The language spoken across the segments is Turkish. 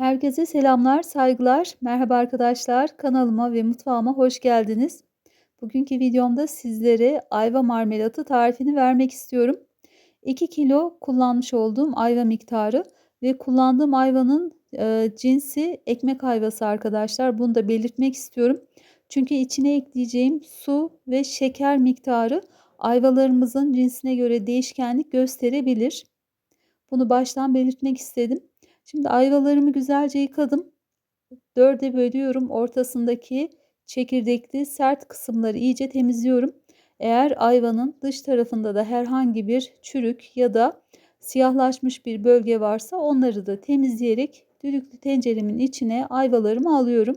Herkese selamlar, saygılar. Merhaba arkadaşlar. Kanalıma ve mutfağıma hoş geldiniz. Bugünkü videomda sizlere ayva marmelatı tarifini vermek istiyorum. 2 kilo kullanmış olduğum ayva miktarı ve kullandığım ayvanın e, cinsi ekmek ayvası arkadaşlar. Bunu da belirtmek istiyorum. Çünkü içine ekleyeceğim su ve şeker miktarı ayvalarımızın cinsine göre değişkenlik gösterebilir. Bunu baştan belirtmek istedim. Şimdi ayvalarımı güzelce yıkadım. Dörde bölüyorum. Ortasındaki çekirdekli sert kısımları iyice temizliyorum. Eğer ayvanın dış tarafında da herhangi bir çürük ya da siyahlaşmış bir bölge varsa onları da temizleyerek düdüklü tenceremin içine ayvalarımı alıyorum.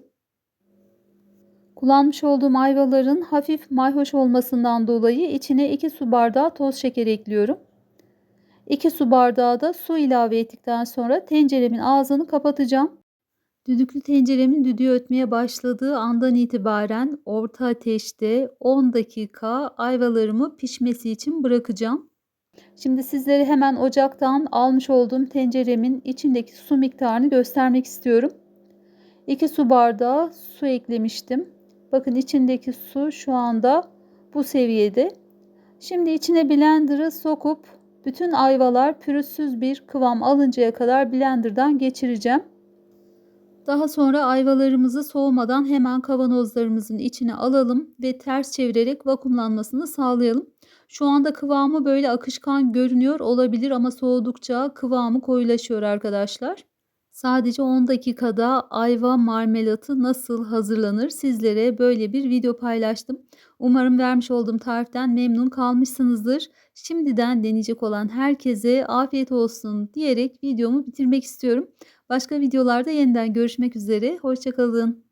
Kullanmış olduğum ayvaların hafif mayhoş olmasından dolayı içine 2 su bardağı toz şeker ekliyorum. 2 su bardağı da su ilave ettikten sonra tenceremin ağzını kapatacağım. Düdüklü tenceremin düdüğü ötmeye başladığı andan itibaren orta ateşte 10 dakika ayvalarımı pişmesi için bırakacağım. Şimdi sizlere hemen ocaktan almış olduğum tenceremin içindeki su miktarını göstermek istiyorum. 2 su bardağı su eklemiştim. Bakın içindeki su şu anda bu seviyede. Şimdi içine blender'ı sokup bütün ayvalar pürüzsüz bir kıvam alıncaya kadar blenderdan geçireceğim. Daha sonra ayvalarımızı soğumadan hemen kavanozlarımızın içine alalım ve ters çevirerek vakumlanmasını sağlayalım. Şu anda kıvamı böyle akışkan görünüyor olabilir ama soğudukça kıvamı koyulaşıyor arkadaşlar. Sadece 10 dakikada ayva marmelatı nasıl hazırlanır sizlere böyle bir video paylaştım. Umarım vermiş olduğum tariften memnun kalmışsınızdır. Şimdiden deneyecek olan herkese afiyet olsun diyerek videomu bitirmek istiyorum. Başka videolarda yeniden görüşmek üzere. Hoşçakalın.